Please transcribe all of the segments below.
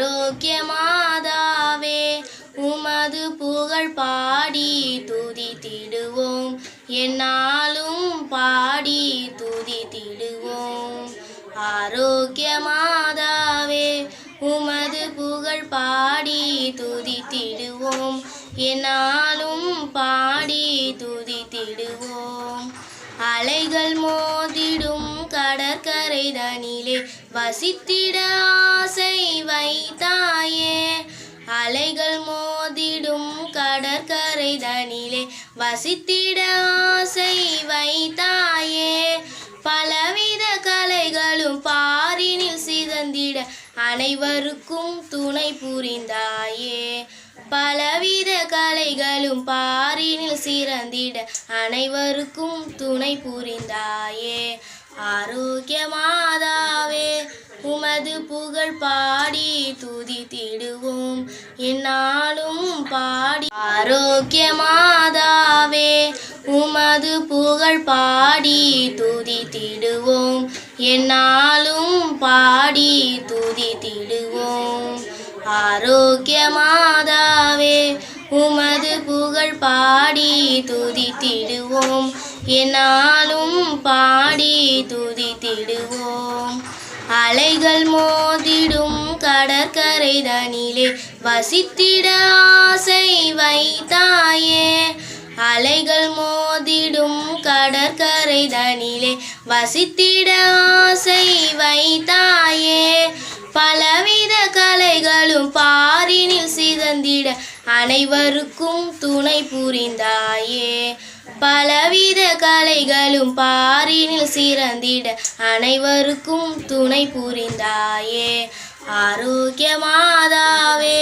ஆரோக்கிய மாதாவே உமது புகழ் பாடி துதித்திடுவோம். என்னாலும் பாடி துதித்திடுவோம். ஆரோக்கிய மாதாவே உமது புகழ் பாடி துதித்திடுவோம். என்னாலும் பாடி துதித்திடுவோம். அலைகள் மோதிடும் கடற்கரை தனிலே வசித்திட ஆசை வைத்தாயே. அலைகள் மோதிடும் கடற்கரை தனிலே வசித்திட ஆசை வைத்தாயே. பலவித கலைகளும் பாரினில் சிதந்திட அனைவருக்கும் துணை புரிந்தாயே. பலவித கலைகளும் பாரினில் சிறந்திட அனைவருக்கும் துணை புரிந்தாயே. ஆரோக்கிய மாதாவே உமது புகழ் பாடி துதித்திடுவோம். என்னாலும் பாடி ஆரோக்கிய மாதாவே உமது புகழ் பாடி துதித்திடுவோம். என்னாலும் பாடி துதித்திடுவோம். ஆரோக்கிய மாதாவே உமது புகழ் பாடி துதித்திடுவோம். என்னாலும் பாடி துதித்திடுவோம். அலைகள் மோதிடும் கடற்கரை தனிலே வசித்திட ஆசை வைத்தாயே. அலைகள் மோதிடும் கடற்கரை தனிலே வசித்திட ஆசை வைத்தாயே. பலவித கலைகளும் பாரினில் சிதந்திட அனைவருக்கும் துணை புரிந்தாயே. பலவித கலைகளும் பாரினில் சிறந்திட அனைவருக்கும் துணை புரிந்தாயே. ஆரோக்கிய மாதாவே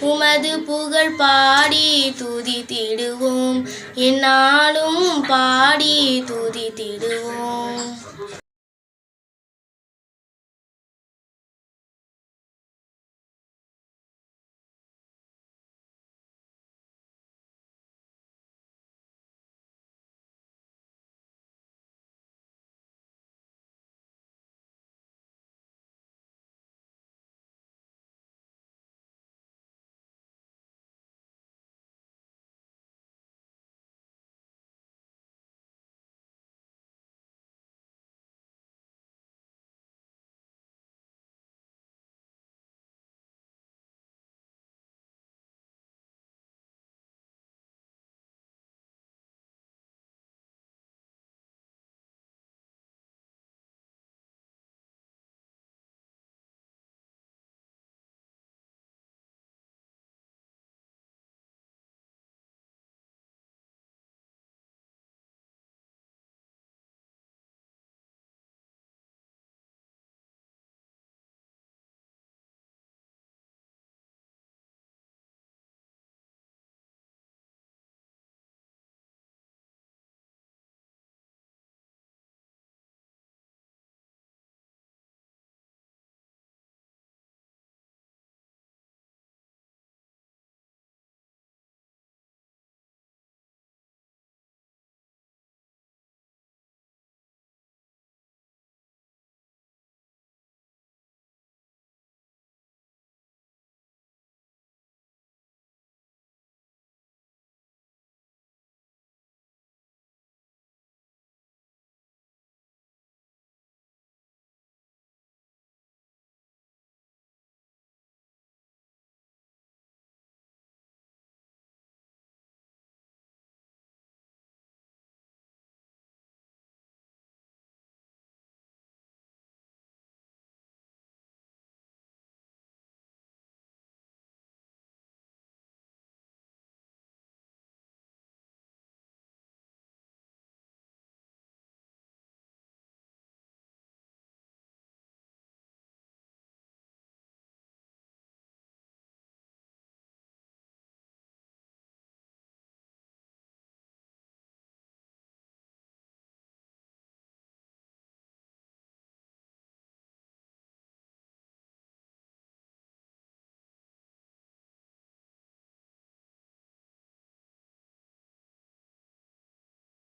உமது புகழ் பாடி துதித்திடுவோம். என்னாலும் பாடி துதித்திடுவோம்.